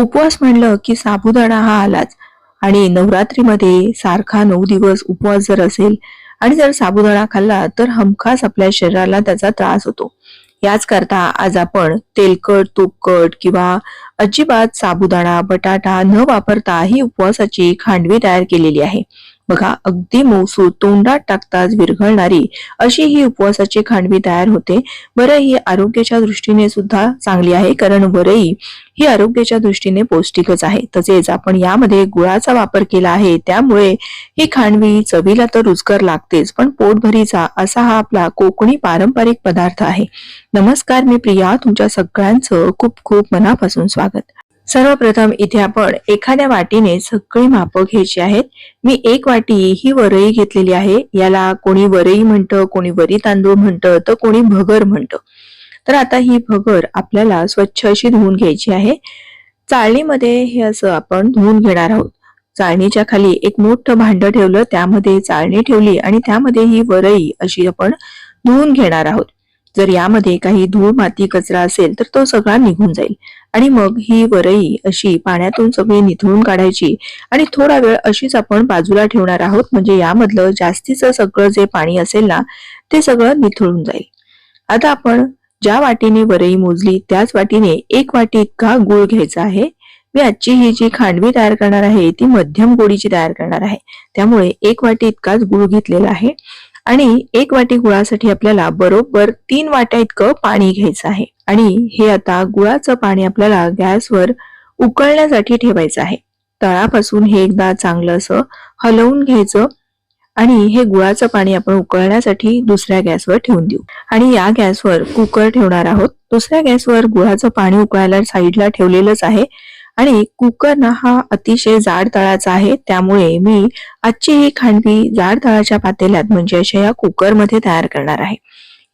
उपवास म्हणलं की साबुदाणा हा आलाच. आणि नवरात्रीमध्ये सारखा नऊ दिवस उपवास जर असेल आणि जर साबुदाणा खाल्ला तर हमखास आपल्या शरीराला त्याचा त्रास होतो. याच करता आज आपण तेलकट तुपकट किंवा अजिबात साबुदाणा बटाटा न वापरता ही उपवासाची खांडवी तयार केलेली आहे. बघा अगदी मौसू तोंडात टाकताच विरघळणारी अशी ही उपवासाची खांडवी तयार होते. बरं ही आरोग्याच्या दृष्टीने सुद्धा चांगली आहे कारण वरई ही आरोग्याच्या दृष्टीने पौष्टिकच आहे. तसेच आपण यामध्ये गुळाचा वापर केला आहे त्यामुळे ही खांडवी चवीला तर रुचकर लागतेच पण पोटभरीचा असा हा आपला कोकणी पारंपरिक पदार्थ आहे. नमस्कार मी प्रिया तुमच्या सगळ्यांचं खूप खूप मनापासून स्वागत. सर्वप्रथम इथे आपण एखाद्या वाटीने सगळी मापं घ्यायची आहेत. मी एक वाटी ही वरई घेतलेली आहे. याला कोणी वरई म्हणतं कोणी वरी तांदूळ म्हणतं तर कोणी भगर म्हणतं. तर आता ही भगर आपल्याला स्वच्छ अशी धुवून घ्यायची आहे. चाळणीमध्ये हे असं आपण धुवून घेणार आहोत. चाळणीच्या खाली एक मोठं भांड ठेवलं त्यामध्ये चाळणी ठेवली आणि त्यामध्ये ही वरई अशी आपण धुवून घेणार आहोत. जर यामध्ये काही धूळ माती कचरा असेल तर तो सगळा निघून जाईल. आणि मग ही वरई अशी पाण्यातून सगळी निथळून काढायची. आणि थोडा वेळ अशीच आपण बाजूला ठेवणार आहोत. म्हणजे यामधलं जास्तीचं सगळं जे पाणी असेल ना ते सगळं निथळून जाईल. आता आपण ज्या वाटीने वरई मोजली त्याच वाटीने एक वाटी इतका गुळ घ्यायचा आहे. मी आजची ही जी खांडवी तयार करणार आहे ती मध्यम गोडीची तयार करणार आहे. त्यामुळे एक वाटी इतकाच गुळ घेतलेला आहे. आणि एक वाटी गुळासाठी आपल्याला बरोबर तीन वाट्या इतकं पाणी घ्यायचं आहे. आणि हे आता गुळाचं पाणी आपल्याला गॅसवर उकळण्यासाठी ठेवायचं आहे. तळापासून हे एकदा चांगलं असं हलवून घ्यायचं आणि हे गुळाचं पाणी आपण उकळण्यासाठी दुसऱ्या गॅसवर ठेवून देऊ. आणि या गॅसवर कुकर ठेवणार आहोत. दुसऱ्या गॅसवर गुळाचं पाणी उकळायला साईडला ठेवलेलंच आहे. आणि कुकर ना हा अतिशय जाड तळाचा आहे. त्यामुळे मी आजची ही खांडवी जाड तळाच्या पातेल्यात म्हणजे अशा या कुकरमध्ये तयार करणार आहे.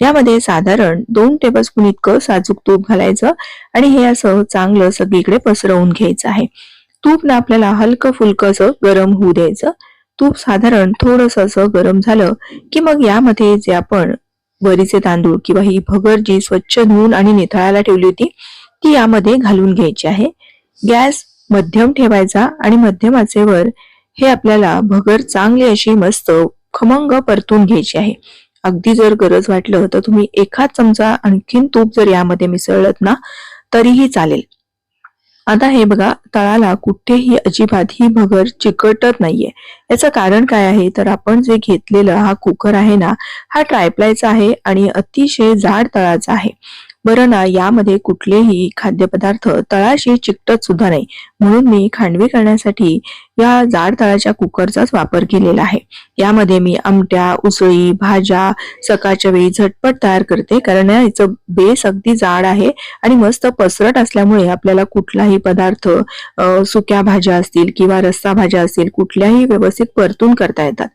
यामध्ये साधारण दोन टेबलस्पून इतकं साजूक तूप घालायचं आणि हे असं चांगलं सगळीकडे पसरवून घ्यायचं आहे. तूप ना आपल्याला हलकं फुलकं असं गरम होऊ द्यायचं. तूप साधारण थोडस असं गरम झालं की मग यामध्ये जे आपण वरीचे तांदूळ किंवा ही भगर जी स्वच्छ धुवून आणि निथळायला ठेवली होती ती यामध्ये घालून घ्यायची आहे. गॅस मध्यम ठेवायचा आणि मध्यम आचेवर हे आपल्याला भगर चांगली अशी मस्त खमंग परतून घ्यायची आहे. अगदी जर गरज वाटलं तर तुम्ही एखाद चमचा आणखीन तूप जर यामध्ये मिसळलत ना तरीही चालेल. आता हे बघा तळाला कुठेही अजिबात ही भगर चिकटत नाहीये. याचं कारण काय आहे? तर आपण जे घेतलेलं हा कुकर आहे ना हा ट्रायप्लायचा आहे आणि अतिशय जाड तळाचा आहे. बरं ना यामध्ये कुठलेही खाद्यपदार्थ तळाशी चिकटत सुद्धा नाही. म्हणून मी खांडवी करण्यासाठी या जाड तळाच्या कुकरचाच वापर केलेला आहे. यामध्ये मी आमट्या उसळी भाज्या सकाळच्या वेळी झटपट तयार करते कारण याचं बेस अगदी जाड आहे आणि मस्त पसरट असल्यामुळे आपल्याला कुठलाही पदार्थ सुक्या भाज्या असतील किंवा रस्सा भाज्या असतील कुठल्याही व्यवस्थित परतून करता येतात.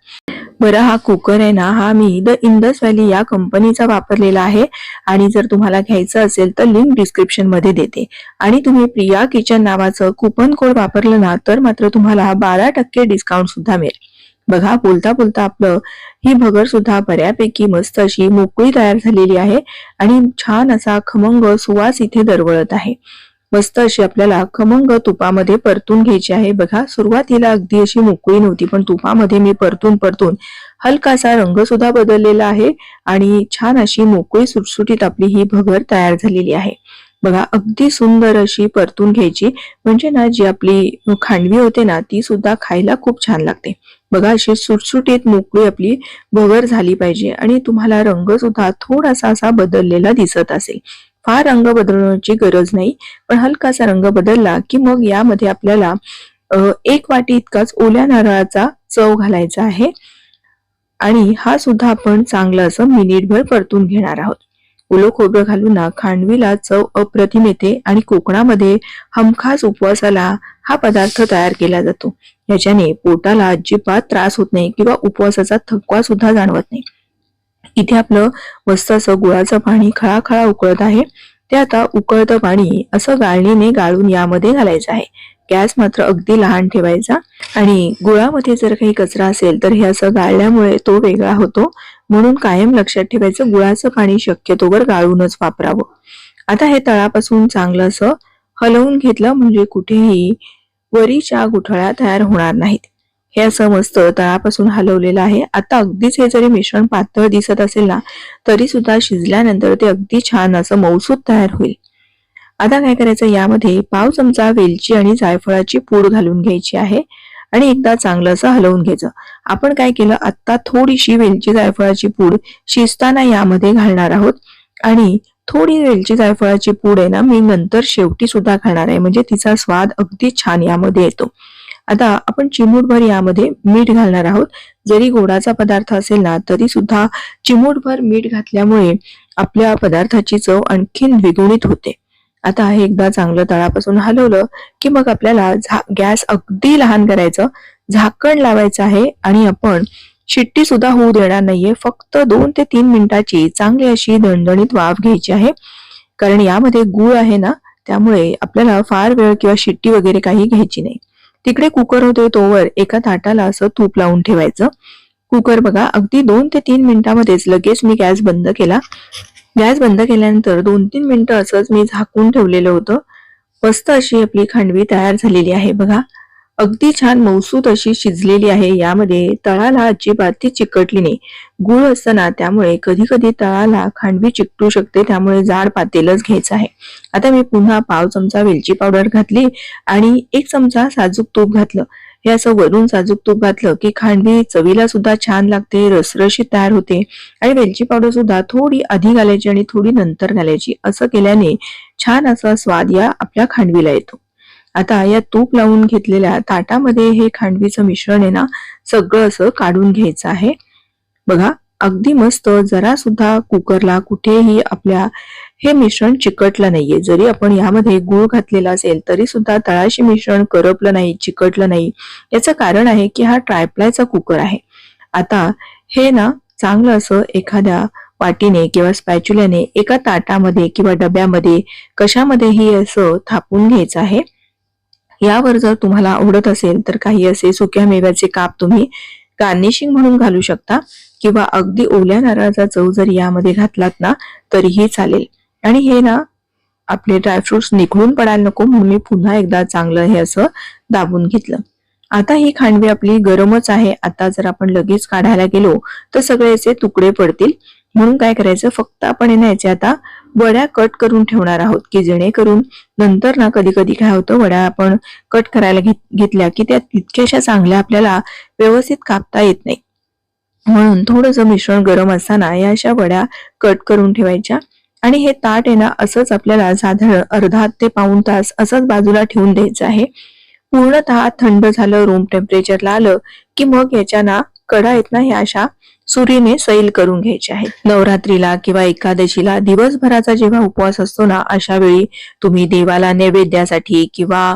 बरं हा कुकर आहे ना हा मी द इंदस व्हॅली या कंपनीचा वापरलेला आहे आणि जर तुम्हाला घ्यायचं असेल तर लिंक डिस्क्रिप्शनमध्ये देते. आणि तुम्ही प्रिया किचन नावाचं कुपन कोड वापरलं ना तर मात्र तुम्हाला बारा टक्के डिस्काउंट सुद्धा मिळेल. बघा बोलता बोलता आपलं ही भगर सुद्धा बऱ्यापैकी मस्त अशी मोकळी तयार झालेली आहे आणि छान असा खमंग सुवास इथे दरवळत आहे. मस्त अशी आपल्याला खमंग तुपामध्ये परतून घ्यायची आहे. बघा सुरुवातीला अगदी अशी मोकळी नव्हती पण तुपामध्ये मी परतून परतून हलकासा रंग सुद्धा बदललेला आहे आणि छान अशी मोकळी सुटसुटीत आपली ही भगर तयार झालेली आहे. बघा अगदी सुंदर अशी परतून घ्यायची. म्हणजे ना जी आपली खांडवी होते ना ती सुद्धा खायला खूप छान लागते. बघा अशी सुटसुटीत मोकळी आपली भगर झाली पाहिजे आणि तुम्हाला रंग सुद्धा थोडासा असा बदललेला दिसत असेल. फार रंग बदलण्याची गरज नाही पण हलकासा रंग बदलला की मग यामध्ये आपल्याला एक वाटी इतकाच ओल्या नारळाचा चव घालायचा आहे. आणि हा सुद्धा आपण चांगला असं मिनिटभर परतून घेणार आहोत. ओलो खोबरं घालून ना खांडवीला चव अप्रतिम येते आणि कोकणामध्ये हमखास उपवासाला हा पदार्थ तयार केला जातो. याच्याने पोटाला अजिबात त्रास होत नाही किंवा उपवासाचा थकवा सुद्धा जाणवत नाही. इथे आपलं मस्त असं गुळाचं पाणी खळाखळा उकळत आहे. ते आता उकळतं पाणी असं गाळणीने गाळून यामध्ये घालायचं आहे. गॅस मात्र अगदी लहान ठेवायचा. आणि गुळामध्ये जर काही कचरा असेल तर हे असं गाळल्यामुळे तो वेगळा होतो. म्हणून कायम लक्षात ठेवायचं गुळाचं पाणी शक्यतोवर गाळूनच वापरावं. आता हे तळापासून चांगलं असं हलवून घेतलं म्हणजे कुठेही वरीच्या गुठळ्या तयार होणार नाहीत. हे असं मस्त तळापासून हलवलेलं आहे. आता अगदीच हे जरी मिश्रण पातळ दिसत असेल ना तरी सुद्धा शिजल्यानंतर ते अगदी छान असं मौसूद तयार होईल. आता काय करायचं? यामध्ये पाव चमचा वेलची आणि जायफळाची पूड घालून घ्यायची आहे आणि एकदा चांगलं असं हलवून घ्यायचं. आपण काय केलं? आता थोडीशी वेलची जायफळाची पूड शिजताना यामध्ये घालणार आहोत आणि थोडी वेलची जायफळाची पूड आहे ना मी नंतर शेवटी सुद्धा घालणार आहे. म्हणजे तिचा स्वाद अगदी छान यामध्ये येतो. आता आपण चिमूटभर यामध्ये मीठ घालणार आहोत. जरी गोडाचा पदार्थ असेल ना तरी सुद्धा चिमूटभर मीठ घातल्यामुळे आपल्या पदार्थाची चव आणखीन द्विगुणित होते. आता हे एकदा चांगलं तळापासून हलवलं की मग आपल्याला गॅस अगदी लहान करायचं झाकण लावायचं आहे आणि आपण शिट्टी सुद्धा होऊ देणार नाहीये. फक्त दोन ते तीन मिनिटाची चांगली अशी दणदणीत वाफ घ्यायची आहे. कारण यामध्ये गुळ आहे ना त्यामुळे आपल्याला फार वेळ किंवा शिट्टी वगैरे काही घ्यायची नाही. तिकडे कुकर होते तोवर एका ताटाला असं तूप लावून ठेवायचं. कुकर बघा अगदी दोन ते तीन मिनिटांमध्येच लगेच मी गॅस बंद केला. गॅस बंद केल्यानंतर दोन तीन मिनिटं असंच मी झाकून ठेवलेलं होतं. मस्त अशी आपली खांडवी तयार झालेली आहे बघा. अगदी छान मौसूत अशी शिजलेली आहे. यामध्ये तळाला अजिबात ती चिकटली नाही. गुळ असताना त्यामुळे कधी कधी तळाला खांडवी चिकटू शकते त्यामुळे जाड पातेलच घ्यायचं आहे. आता मी पुन्हा पाव चमचा वेलची पावडर घातली आणि एक चमचा साजूक तूप घातलं. हे असं वरून साजूक तूप घातलं की खांडवी चवीला सुद्धा छान लागते रसरशी तयार होते आणि वेलची पावडर सुद्धा थोडी आधी घालायची आणि थोडी नंतर घालायची असं केल्याने छान असा स्वाद या आपल्या खांडवीला येतो. आता या तूप लावून घेतलेल्या ताटामध्ये हे खांडवीचं मिश्रण आहे ना सगळं असं काढून घ्यायचं आहे. बघा अगदी मस्त जरा सुद्धा कुकरला कुठेही आपल्या हे मिश्रण चिकटलं नाहीये. जरी आपण यामध्ये गुळ घातलेला असेल तरी सुद्धा तळाशी मिश्रण करपलं नाही चिकटलं नाही. याचं कारण आहे की हा ट्रायप्लायचा कुकर आहे. आता हे ना चांगलं असं एखाद्या वाटीने किंवा स्पॅच्युल्याने एका ताटामध्ये किंवा डब्यामध्ये कशामध्येही असं थापून घ्यायचं आहे? यावर जर तुम्हाला आवडत असेल तर काही असे सुक्या मेव्याचे काप तुम्ही गार्निशिंग म्हणून घालू शकता किंवा अगदी ओल्या नारळाचा चव जर यामध्ये घातलात ना तरीही चालेल. आणि हे ना आपले ड्रायफ्रुट्स निघळून पडायला नको म्हणून मी पुन्हा एकदा चांगलं हे असं दाबून घेतलं. आता ही खांडवी आपली गरमच आहे. आता जर आपण लगेच काढायला गेलो तर सगळ्याचे तुकडे पडतील. म्हणून काय करायचं? फक्त आपण याचे आता वड्या कट करून ठेवणार आहोत की जेणेकरून नंतर ना कधी कधी काय होतं वड्या आपण कट करायला घेतल्या की त्या तितक्याशा चांगल्या आपल्याला व्यवस्थित कापता येत नाही. म्हणून थोडस मिश्रण गरम असताना या अशा वड्या कट करून ठेवायच्या. आणि हे ताट आहे ना असंच आपल्याला साधारण अर्धा ते पाऊण तास असंच बाजूला ठेवून द्यायचं आहे. पूर्णतः थंड झालं रूम टेम्परेचरला आलं की मग याच्या ना कडा आहेत ना ह्या अशा सुरीने सैल करून घ्यायचे आहेत. नवरात्रीला किंवा एकादशीला दिवसभराचा जेव्हा उपवास असतो ना अशा वेळी तुम्ही देवाला नैवेद्यासाठी किंवा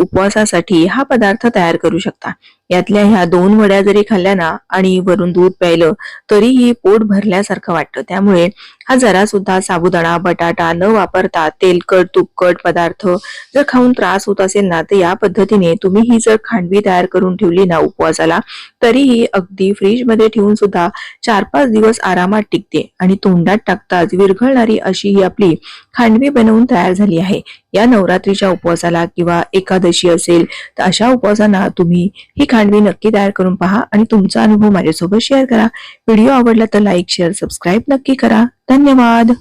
उपवासासाठी हा पदार्थ तयार करू शकता. यातल्या ह्या दोन वड्या जरी खाल्ल्या ना आणि वरून दूध प्यायलं तरीही पोट भरल्यासारखं वाटतं. त्यामुळे हा जरा सुद्धा साबुदाणा बटाटा न वापरता तेलकट तुपकट पदार्थ जर खाऊन त्रास होत असेल ना तर या पद्धतीने तुम्ही ही जर खांडवी तयार करून ठेवली ना उपवासाला तरीही अगदी फ्रीजमध्ये ठेवून सुद्धा चार पाच दिवस आरामात टिकते आणि तोंडात टाकताच विरघळणारी अशी ही आपली खांडवी बनवून तयार झाली आहे. या नवरात्रीच्या उपवासाला किंवा एकादशी असेल तर अशा उपवासांना तुम्ही ही खांडवी नक्की तयार करून पहा आणि तुमचा अनुभव माझ्यासोबत शेअर करा. व्हिडिओ आवडला तर लाईक शेअर सबस्क्राईब नक्की करा. धन्यवाद.